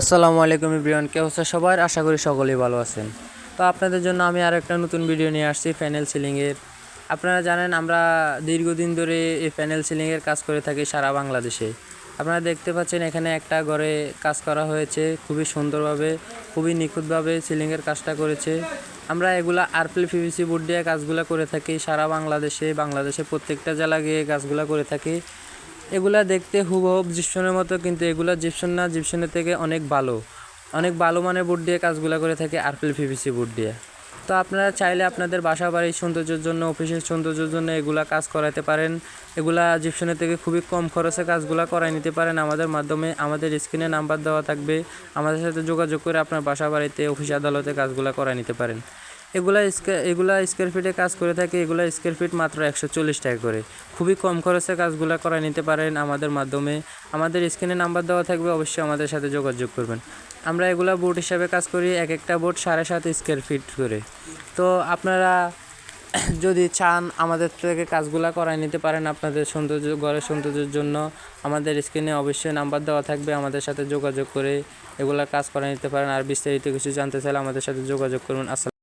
আসসালামু আলাইকুম ইব্রিয়ান কে হচ্ছে সবার? আশা করি সকলেই ভালো আছেন। তো আপনাদের জন্য আমি আর একটা নতুন ভিডিও নিয়ে আসছি প্যানেল সিলিংয়ের। আপনারা জানেন, আমরা দীর্ঘদিন ধরে এই প্যানেল সিলিংয়ের কাজ করে থাকি সারা বাংলাদেশে। আপনারা দেখতে পাচ্ছেন, এখানে একটা ঘরে কাজ করা হয়েছে, খুবই সুন্দরভাবে, খুবই নিখুঁতভাবে সিলিংয়ের কাজটা করেছে। আমরা এগুলা আরপিল পিভিসি বোর্ড দিয়ে কাজগুলো করে থাকি সারা বাংলাদেশে বাংলাদেশে প্রত্যেকটা জেলা গিয়ে কাজগুলো করে থাকি। এগুলা দেখতে হুবহুব জিপসনের মতো, কিন্তু এগুলা জিপসন না, জিপসনের থেকে অনেক ভালো অনেক ভালো মানের বোর্ড দিয়ে কাজগুলো করে থাকে আরপিল পিভিসি বোর্ড দিয়ে। তো আপনারা চাইলে আপনাদের বাসা বাড়ির সৌন্দর্যের জন্য, অফিসের সৌন্দর্যের জন্য এগুলা কাজ করাতে পারেন। এগুলা জিপসনের থেকে খুবই কম খরচে কাজগুলো করাই নিতে পারেন। আমাদের মাধ্যমে আমাদের স্ক্রিনে নাম্বার দেওয়া থাকবে। আমাদের সাথে যোগাযোগ করে আপনার বাসা বাড়িতে, অফিস আদালতে কাজগুলো করাই নিতে পারেন। এগুলা এগুলা স্কোয়ার ফিটে কাজ করে থাকে, এগুলা স্কোয়ার ফিট মাত্র একশো চল্লিশ টাকা করে। খুবই কম খরচে কাজগুলো করা নিতে পারেন আমাদের মাধ্যমে। আমাদের স্ক্রিনে নাম্বার দেওয়া থাকবে, অবশ্যই আমাদের সাথে যোগাযোগ করবেন। আমরা এগুলা বোর্ড হিসাবে কাজ করি, এক একটা বোর্ড সাড়ে সাত স্কোয়ার ফিট করে। তো আপনারা যদি চান আমাদের থেকে কাজগুলা করাই নিতে পারেন আপনাদের সৌন্দর্য, ঘরের সৌন্দর্যের জন্য, আমাদের স্ক্রিনে অবশ্যই নাম্বার দেওয়া থাকবে, আমাদের সাথে যোগাযোগ করে এগুলা কাজ করাই নিতে পারেন। আর বিস্তারিত কিছু জানতে চাইলে আমাদের সাথে যোগাযোগ করুন। আসসালাম